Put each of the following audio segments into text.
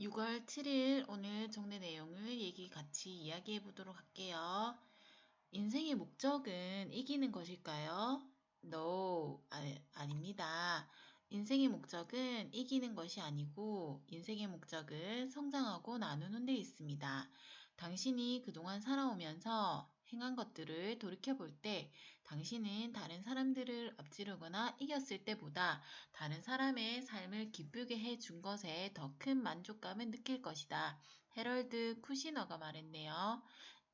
6월 7일 오늘 종례 내용을 얘기 같이 이야기해 보도록 할게요. 인생의 목적은 이기는 것일까요? No, 아, 아닙니다. 인생의 목적은 이기는 것이 아니고 인생의 목적은 성장하고 나누는 데 있습니다. 당신이 그동안 살아오면서 행한 것들을 돌이켜 볼 때 당신은 다른 사람들을 앞지르거나 이겼을 때보다 다른 사람의 삶을 기쁘게 해 준 것에 더 큰 만족감을 느낄 것이다. 헤럴드 쿠시너가 말했네요.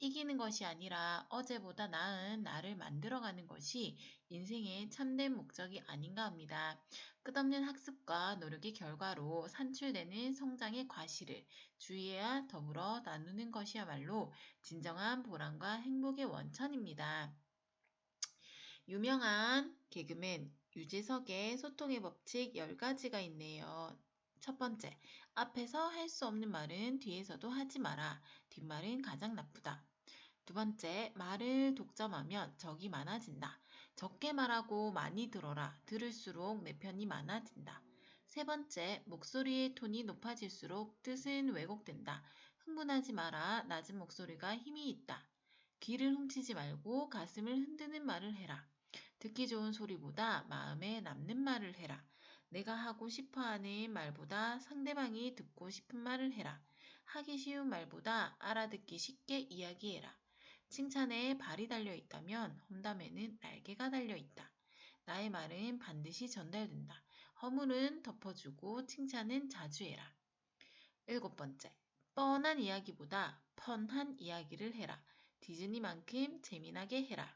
이기는 것이 아니라 어제보다 나은 나를 만들어가는 것이 인생의 참된 목적이 아닌가 합니다. 끝없는 학습과 노력의 결과로 산출되는 성장의 과실을 주의해야 더불어 나누는 것이야말로 진정한 보람과 행복의 원천입니다. 유명한 개그맨 유재석의 소통의 법칙 10가지가 있네요. 첫 번째, 앞에서 할 수 없는 말은 뒤에서도 하지 마라. 뒷말은 가장 나쁘다. 두 번째, 말을 독점하면 적이 많아진다. 적게 말하고 많이 들어라. 들을수록 내 편이 많아진다. 세 번째, 목소리의 톤이 높아질수록 뜻은 왜곡된다. 흥분하지 마라. 낮은 목소리가 힘이 있다. 귀를 훔치지 말고 가슴을 흔드는 말을 해라. 듣기 좋은 소리보다 마음에 남는 말을 해라. 내가 하고 싶어 하는 말보다 상대방이 듣고 싶은 말을 해라. 하기 쉬운 말보다 알아듣기 쉽게 이야기해라. 칭찬에 발이 달려 있다면 험담에는 날개가 달려 있다. 나의 말은 반드시 전달된다. 허물은 덮어주고 칭찬은 자주 해라. 일곱 번째. 뻔한 이야기보다 펀한 이야기를 해라. 디즈니만큼 재미나게 해라.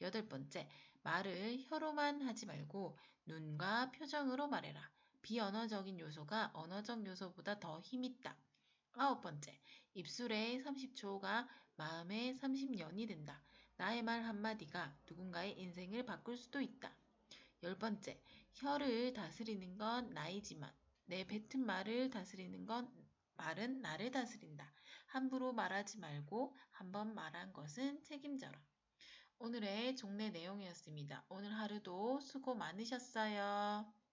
여덟 번째, 말을 혀로만 하지 말고 눈과 표정으로 말해라. 비언어적인 요소가 언어적 요소보다 더 힘있다. 아홉 번째, 입술의 30초가 마음의 30년이 된다. 나의 말 한마디가 누군가의 인생을 바꿀 수도 있다. 열 번째, 혀를 다스리는 건 나이지만 내 뱉은 말을 다스리는 건 말은 나를 다스린다. 함부로 말하지 말고 한번 말한 것은 책임져라. 오늘의 종례 내용이었습니다. 오늘 하루도 수고 많으셨어요.